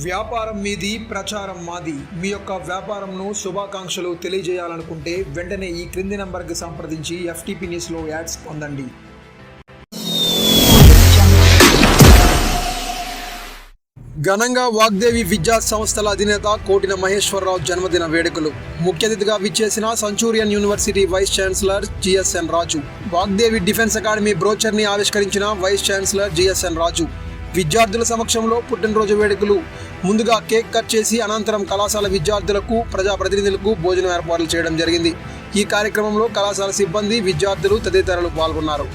వ్యాపారం మీది ప్రచారం మాది. మీ యొక్క వ్యాపారంను శుభాకాంక్షలు తెలియజేయాలనుకుంటే వెంటనే ఈ క్రింది నంబర్కి సంప్రదించి ఎఫ్టీపీ న్యూస్లో యాడ్స్ పొందండి. ఘనంగా వాగ్దేవి విద్యా సంస్థల అధినేత కోటిన మహేశ్వరరావు జన్మదిన వేడుకలు. ముఖ్య అతిథిగా విచ్చేసిన Centurion university vice chancellor GSN Raju. Vagdevi defence academy బ్రోచర్ని ఆవిష్కరించిన వైస్ ఛాన్సలర్ జిఎస్ఎన్ రాజు. విద్యార్థుల సమక్షంలో పుట్టినరోజు వేడుకలు. ముందుగా కేక్ కట్ చేసి అనంతరం కళాశాల విద్యార్థులకు ప్రజాప్రతినిధులకు భోజనం ఏర్పాట్లు చేయడం జరిగింది. ఈ కార్యక్రమంలో కళాశాల సిబ్బంది విద్యార్థులు తదితరులు పాల్గొన్నారు.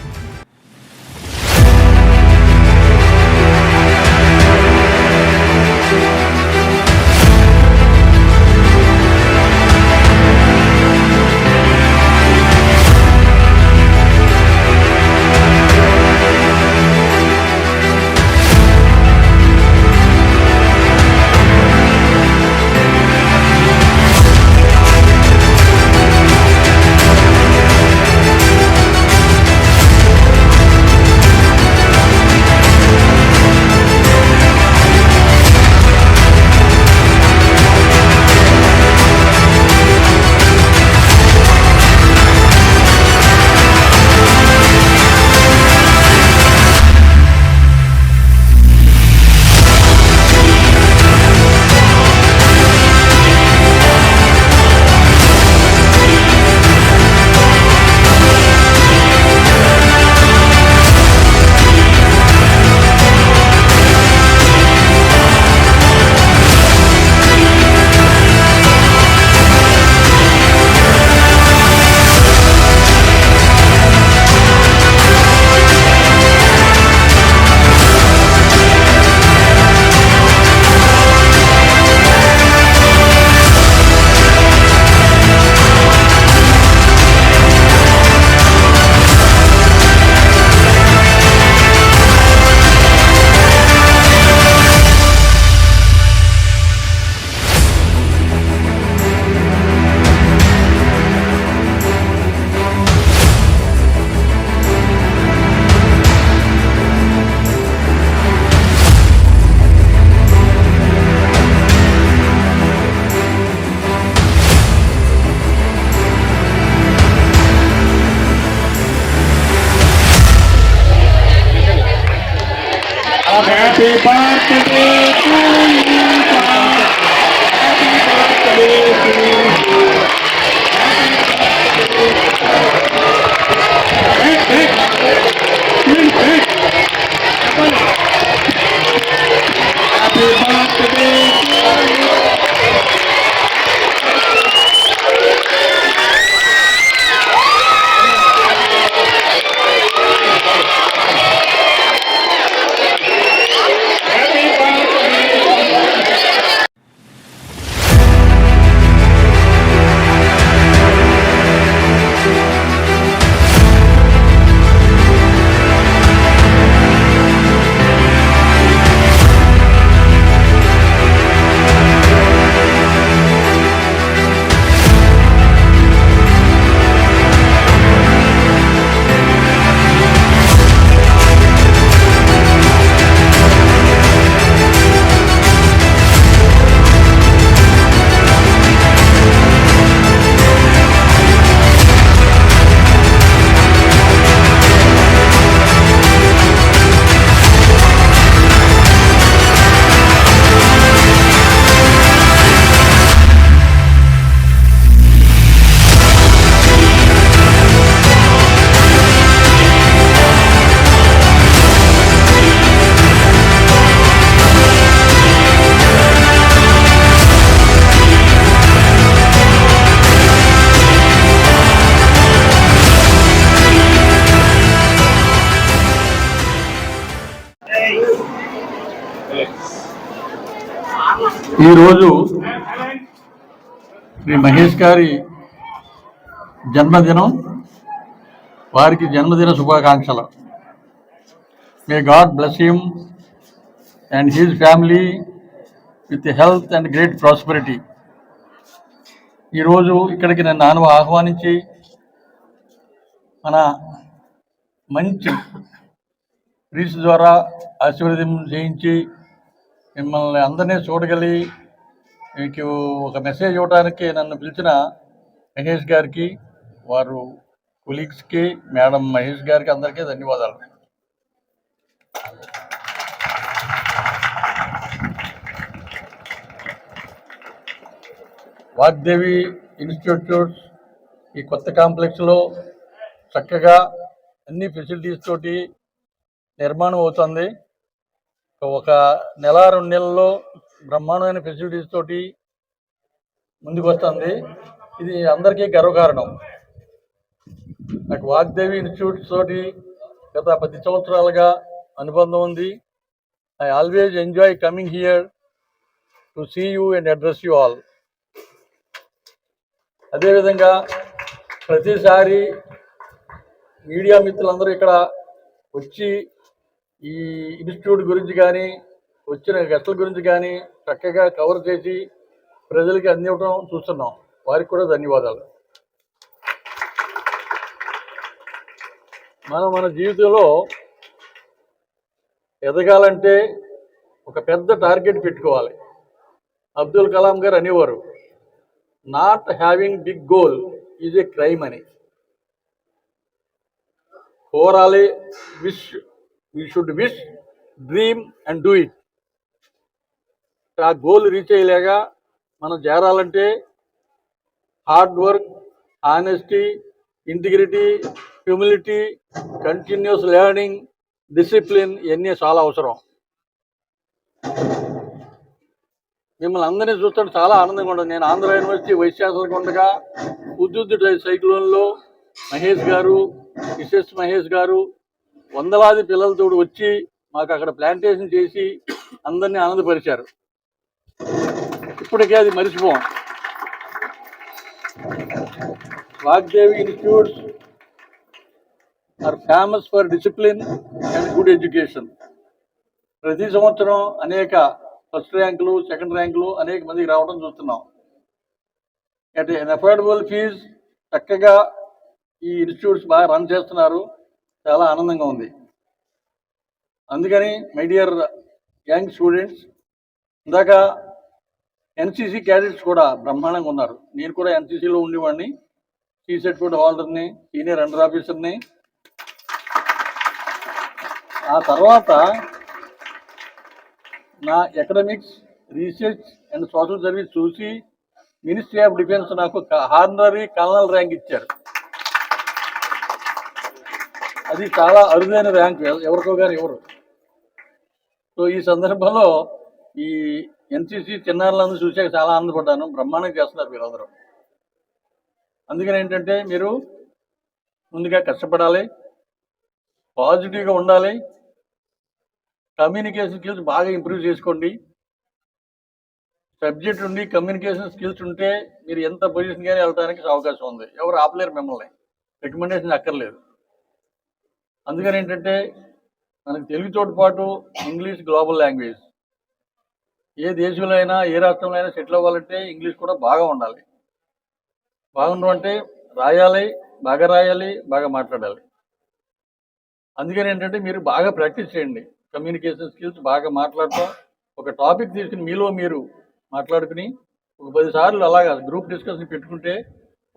Happy birthday to you, Papa. Happy birthday to you. Hey, hey. Hey, ఈరోజు శ్రీ మహేష్ గారి జన్మదినం వారికి జన్మదిన శుభాకాంక్షలు. May God bless him and his family with health and great prosperity ఈరోజు ఇక్కడికి నన్ను నాన్న ఆహ్వానించి మన మంచి ప్రీస్ ద్వారా ఆశీర్వదం చేయించి మిమ్మల్ని అందరినీ చూడగలిగి మీకు ఒక మెసేజ్ ఇవ్వడానికి నన్ను పిలిచిన మహేష్ గారికి వారు కొలీగ్స్కి మేడం మహేష్ గారికి అందరికీ ధన్యవాదాలు. వాగ్దేవి ఇన్స్టిట్యూట్స్ ఈ కొత్త కాంప్లెక్స్లో చక్కగా అన్ని ఫెసిలిటీస్ తోటి నిర్మాణం అవుతుంది. ఒక నెల రెండు నెలల్లో బ్రహ్మాండమైన ఫెసిలిటీస్ తోటి ముందుకు వస్తుంది ఇది అందరికీ గర్వకారణం. నాకు వాగ్దేవి ఇన్స్టిట్యూట్ తోటి గత పది సంవత్సరాలుగా అనుబంధం ఉంది. I always enjoy coming here to see you and address you all అదేవిధంగా ప్రతిసారి మీడియా మిత్రులందరూ ఇక్కడ వచ్చి ఈ ఇన్స్టిట్యూట్ గురించి కానీ వచ్చిన గెస్టుల గురించి కానీ చక్కగా కవర్ చేసి ప్రజలకి అందివ్వడం చూస్తున్నాం. వారికి కూడా ధన్యవాదాలు. మనం మన జీవితంలో ఎదగాలంటే ఒక పెద్ద టార్గెట్ పెట్టుకోవాలి. అబ్దుల్ కలాం గారు అనేవారు not having big goal is a crime అని. Overall wish you should wish dream and do it ఆ గోల్ రీచ్ అయ్యేలాగా మనం చేరాలంటే hard work honesty integrity humility continuous learning discipline ఇవన్నీ చాలా అవసరం. మిమ్మల్ని అందరినీ చూస్తుంటే చాలా ఆనందంగా ఉండదు నేను ఆంధ్ర యూనివర్సిటీ వైస్ ఛాన్సలర్గా ఉండగా ఉద్యుత్ సైక్లోన్లో మహేష్ గారు మిసెస్ మహేష్ గారు వందలాది పిల్లలతో వచ్చి మాకు అక్కడ ప్లాంటేషన్ చేసి అందరినీ ఆనందపరిచారు. ఇప్పటికే అది మర్చిపోం Vagdevi institutes are famous for discipline and good education. ప్రతి సంవత్సరం అనేక ఫస్ట్ ర్యాంకులు సెకండ్ ర్యాంకులు అనేక మందికి రావడం చూస్తున్నాం. అట్ ఎన్ అఫోర్డబుల్ ఫీజ్ చక్కగా ఈ ఇన్స్టిట్యూట్స్ బాగా రన్ చేస్తున్నారు. చాలా ఆనందంగా ఉంది. అందుకని మై డియర్ యంగ్ స్టూడెంట్స్ ఇందాక ఎన్సీసీ క్యాడెట్స్ కూడా బ్రహ్మాండంగా ఉన్నారు. నేను కూడా ఎన్సీసీలో ఉండేవాడిని. సీ సర్టిఫికేట్ హోల్డర్ని సీనియర్ అండర్ ఆఫీసర్ని. ఆ తర్వాత నా academics research and social service చూసి మినిస్ట్రీ ఆఫ్ డిఫెన్స్ నాకు హార్నరీ కల్నల్ ర్యాంక్ ఇచ్చారు. అది చాలా అరుదైన ర్యాంక్. ఎవరికో కానీ ఎవరు. సో ఈ సందర్భంలో ఈ ఎన్సీసీ చిన్నారులందరూ చూసాక చాలా ఆనందపడ్డాను. బ్రహ్మాండంగా చేస్తున్నారు వీళ్ళందరూ అందుకని ఏంటంటే మీరు ముందుగా కష్టపడాలి. పాజిటివ్గా ఉండాలి. కమ్యూనికేషన్ స్కిల్స్ బాగా ఇంప్రూవ్ చేసుకోండి. సబ్జెక్ట్ ఉండి కమ్యూనికేషన్ స్కిల్స్ ఉంటే మీరు ఎంత పొజిషన్ కానీ వెళ్ళడానికి అవకాశం ఉంది. ఎవరు ఆపలేరు మిమ్మల్ని. రికమెండేషన్ అక్కర్లేదు. అందుకని ఏంటంటే మనకు తెలుగుతోటి పాటు ఇంగ్లీష్ గ్లోబల్ లాంగ్వేజ్. ఏ దేశంలో అయినా ఏ రాష్ట్రంలో అయినా సెటిల్ అవ్వాలంటే ఇంగ్లీష్ కూడా బాగా ఉండాలి. బాగుండడం అంటే రాయాలి బాగా రాయాలి బాగా మాట్లాడాలి. అందుకని ఏంటంటే మీరు బాగా ప్రాక్టీస్ చేయండి. కమ్యూనికేషన్ స్కిల్స్ బాగా మాట్లాడటం ఒక టాపిక్ తీసుకుని మీలో మీరు మాట్లాడుకుని ఒక పదిసార్లు అలాగా గ్రూప్ డిస్కషన్ పెట్టుకుంటే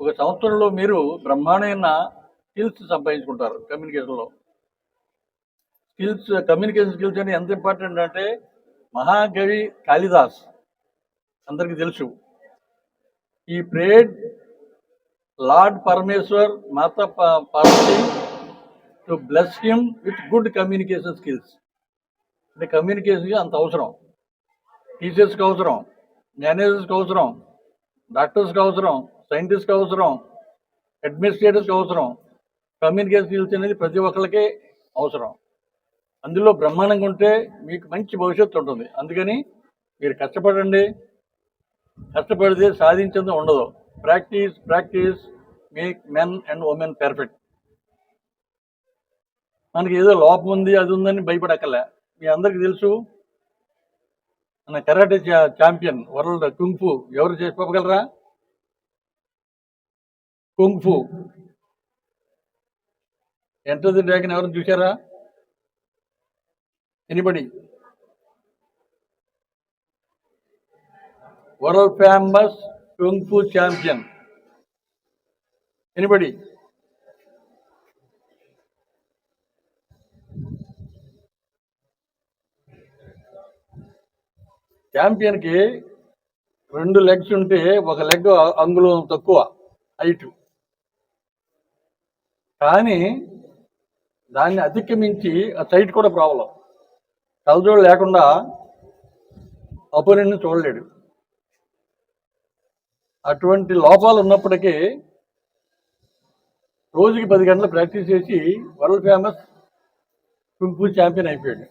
ఒక సంవత్సరంలో మీరు బ్రహ్మాండమైన స్కిల్స్ సంపాదించుకుంటారు కమ్యూనికేషన్లో. స్కిల్స్ కమ్యూనికేషన్ స్కిల్స్ అనేది ఎంత ఇంపార్టెంట్ అంటే మహాకవి కాళిదాస్. అందరికీ తెలుసు. ఈ ప్రేడ్ లార్డ్ పరమేశ్వర్ మాత ప- Parvati to bless him with good communication skills అంటే కమ్యూనికేషన్ అంత అవసరం. టీచర్స్కి అవసరం. మేనేజర్స్కి అవసరం. డాక్టర్స్కి అవసరం. సైంటిస్ట్కి అవసరం. అడ్మినిస్ట్రేటర్స్కి అవసరం. కమ్యూనికేషన్ స్కిల్స్ అనేది ప్రతి ఒక్కరికి అవసరం. అందులో బ్రహ్మాండంగా ఉంటే మీకు మంచి భవిష్యత్తు ఉంటుంది. అందుకని మీరు కష్టపడండి. కష్టపడితే సాధించేది ఉండదు. Practice practice make men and women perfect. మనకి ఏదో లోపం ఉంది అది ఉందని భయపడక్కలే మీ అందరికి తెలుసు మన కరాటే ఛాంపియన్ వరల్డ్ కుంగ్ఫు ఎవరు చేసి పంపగలరా? కుంగ్ఫు ఎంటర్ డ్రాగన్ ఎవరు చూసారా anybody world famous kung fu champion anybody ఛాంపియన్కి రెండు లెగ్స్ ఉంటే ఒక లెగ్ అంగుళం తక్కువ హైట్ కానీ దాన్ని అతిక్రమించి ఆ సైట్ కూడా ప్రాబ్లం కలజోడు లేకుండా అపోనెంట్ని చూడలేడు. అటువంటి లోపాలు ఉన్నప్పటికీ రోజుకి పది గంటలు ప్రాక్టీస్ చేసి వరల్డ్ ఫేమస్ కుంపు ఛాంపియన్ అయిపోయాడు.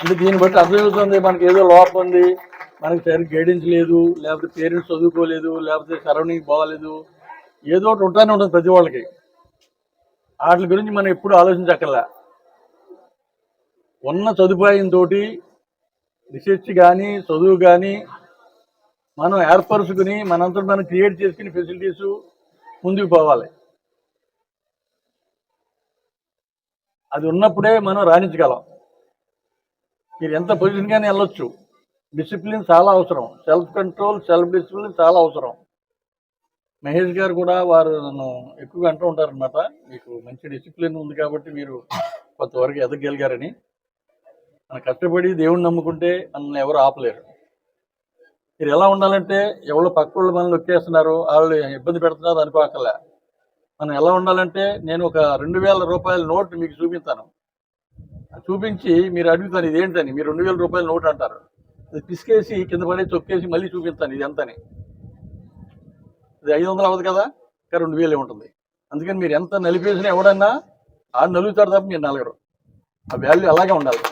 అంటే దీన్ని బట్టి అర్థమవుతుంది మనకి ఏదో లోపం ఉంది మనకి సరిగ్గా గైడెన్స్ లేదు లేకపోతే పేరెంట్స్ చదువుకోలేదు లేకపోతే సరౌండింగ్ బాగాలేదు ఏదో ఒకటి ఉంటానే ఉంటుంది ప్రతి వాళ్ళకి. వాటి గురించి మనం ఎప్పుడు ఆలోచించక్కర్లే. ఉన్న సదుపాయంతో రీసెర్చ్ కానీ చదువు కానీ మనం ఏర్పరుచుకుని మనంతా మనం క్రియేట్ చేసుకుని ఫెసిలిటీస్ ముందుకు పోవాలి. అది ఉన్నప్పుడే మనం రాణించగలం. మీరు ఎంత పొజిషన్గానే వెళ్ళొచ్చు. డిసిప్లిన్ చాలా అవసరం. సెల్ఫ్ కంట్రోల్ సెల్ఫ్ డిసిప్లిన్ చాలా అవసరం. మహేష్ గారు కూడా వారు నన్ను ఎక్కువగా అంటూ ఉంటారనమాట మీకు మంచి డిసిప్లిన్ ఉంది కాబట్టి మీరు కొంతవరకు ఎదగలిగారని. మన కష్టపడి దేవుణ్ణి నమ్ముకుంటే మనల్ని ఎవరు ఆపలేరు. మీరు ఎలా ఉండాలంటే ఎవరు పక్క వాళ్ళు మనల్ని ఒక్కేస్తున్నారో వాళ్ళు ఇబ్బంది పెడుతున్నారు అనుకోకలే మనం ఎలా ఉండాలంటే నేను ఒక రెండు వేల రూపాయల నోట్ మీకు చూపిస్తాను. అది చూపించి మీరు అడుగుతాను ఇది ఏంటని మీరు రెండు వేల రూపాయల నోట్ అంటారు. అది పిసికేసి కింద పడే చొక్కేసి మళ్ళీ చూపిస్తాను ఇది ఎంతని. ఇది ఐదు వందలు అవ్వదు కదా ఇంకా రెండు వేలే ఉంటుంది. అందుకని మీరు ఎంత నలిపేసినా ఎవడన్నా ఆడు నలుగుతారు తప్ప మీరు నలగరు. ఆ వాల్యూ అలాగే ఉండాలి.